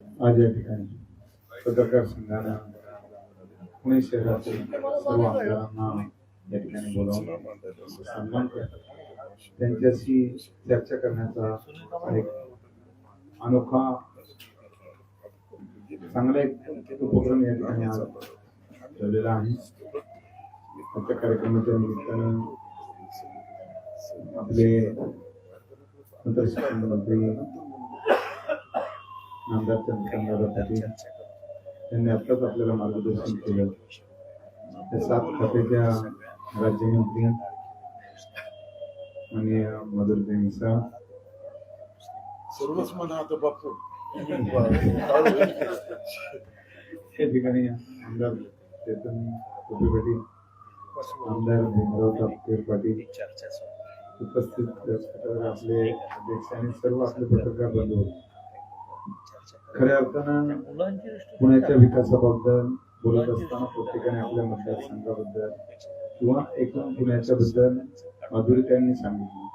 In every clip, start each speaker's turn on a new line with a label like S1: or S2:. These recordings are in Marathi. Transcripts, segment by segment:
S1: आज या ठिकाणी पत्रकार संघानं पुणे शहरातील सर्व आमदारांना या ठिकाणी बोलावून सन्मान त्यांच्याशी चर्चा करण्याचा एक अनोखा चांगला एक उपक्रम या ठिकाणी आज ठेवलेला आहे. आजच्या कार्यक्रमाच्या निमित्तानं आपले तंत्रशिक्षण मंत्री आमदार चंद्रकांतदादा पाटील यांनी आत्ताच आपल्याला मार्गदर्शन केलं. त्या सात खात्याच्या राज्यमंत्री आणि मधुरते मिसाळ
S2: सर्वच म्हणा आता बापू.
S1: या ठिकाणी आमदार चेतन पाटील आमदार भीमराव तापकीर पाटील उपस्थित आपले अध्यक्ष आणि सर्व आपले पत्रकार बंधू होते. खऱ्या अर्थानं पुण्याच्या विकासाबद्दल बोलत असताना प्रत्येकाने आपल्या मतदारसंघाबद्दल किंवा एकूण पुण्याच्या बद्दल माधुरी त्यांनी सांगितलं.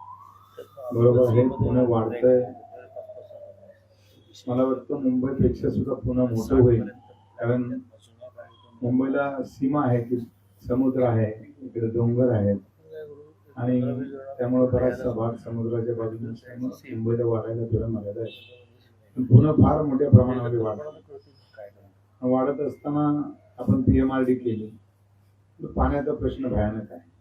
S1: बरोबर आहे पुणे वाढतंय. मला वाटतं मुंबईपेक्षा सुद्धा पुणे मोठं होईल. कारण मुंबईला सीमा आहे की समुद्र आहे इकडे डोंगर आहेत. आणि त्यामुळे बराचसा भाग समुद्राच्या बाजूने मुंबईला वाढायला थोडा मर्यादा आहे. पुणे फार मोठ्या प्रमाणामध्ये वाढत वाढत असताना आपण पी एम आर डी केली. पाण्याचा प्रश्न भयानक आहे.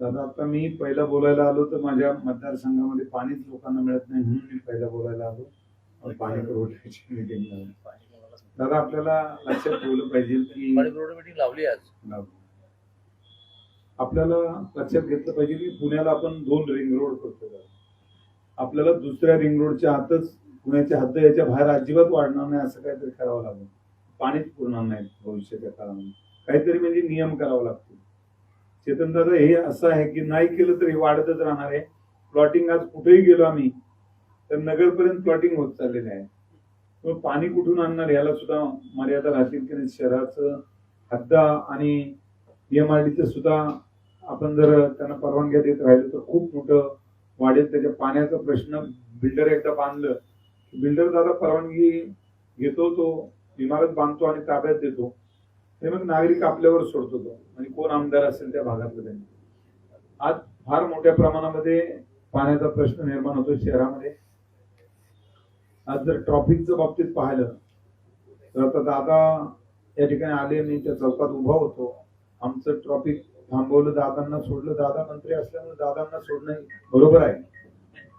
S1: दादा आता मी पहिला बोलायला आलो तर माझ्या मतदारसंघामध्ये पाणीच लोकांना मिळत नाही म्हणून मी पहिला बोलायला आलो. पाणी पुरवठ्याची मीटिंग दादा आपल्याला लक्षात ठेवलं पाहिजे की
S3: मीटिंग लावली आज.
S1: आपल्याला लक्षात घेतलं पाहिजे की पुण्याला आपण दोन रिंग रोड करतो दादा. आपल्याला दुसऱ्या रिंग रोडच्या आतच पुण्याच्या हद्द याच्या बाहेर अजिबात वाढणार नाही असं काहीतरी करावं लागेल. पाणीच पुरणार नाही भविष्याच्या काळामध्ये. काहीतरी म्हणजे नियम करावा लागतो चेतन दादा हे असं आहे की नाही केलं तर हे वाढतच राहणार आहे. प्लॉटिंग आज कुठेही गेलो आम्ही तर नगरपर्यंत प्लॉटिंग होत चाललेलं आहे. मग पाणी कुठून आणणार याला सुद्धा मर्यादा राहतील की नाही? शहराचं हद्दा आणि एमआरडीचं सुद्धा आपण जर त्यांना परवानग्या देत राहिलो तर खूप मोठं वाढेल. त्याच्या पाण्याचा प्रश्न बिल्डर एकदा बांधलं बिल्डर दादा परवानगी घेतो तो इमारत बांधतो आणि ताब्यात देतो. ते मग नागरिक आपल्यावर सोडतो तो. आणि कोण आमदार असेल त्या भागातलं त्यांनी. आज फार मोठ्या प्रमाणामध्ये पाण्याचा प्रश्न निर्माण होतो शहरामध्ये. आज जर ट्रॉफिकच्या बाबतीत पाहिलं तर आता दादा या ठिकाणी आले मी त्या चौकात उभा होतो. आमचं ट्रॉफिक थांबवलं दादांना सोडलं. दादा मंत्री असल्यामुळे दादांना सोडणं बरोबर आहे.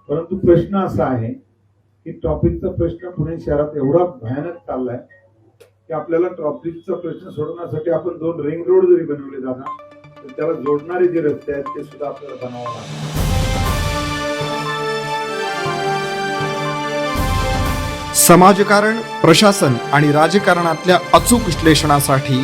S1: परंतु प्रश्न असा आहे की ट्रॉफिकचा प्रश्न पुणे शहरात एवढा भयानक चाललाय की आपल्याला ट्रॉफिकचा प्रश्न सोडवण्यासाठी आपण दोन रिंग रोड जरी बनवले दादा तर त्याला जोडणारे जे रस्ते आहेत ते सुद्धा आपल्याला बनावं लागतात
S4: समाजकारण प्रशासन आणि राजकारणातल्या अचूक विश्लेषणासाठी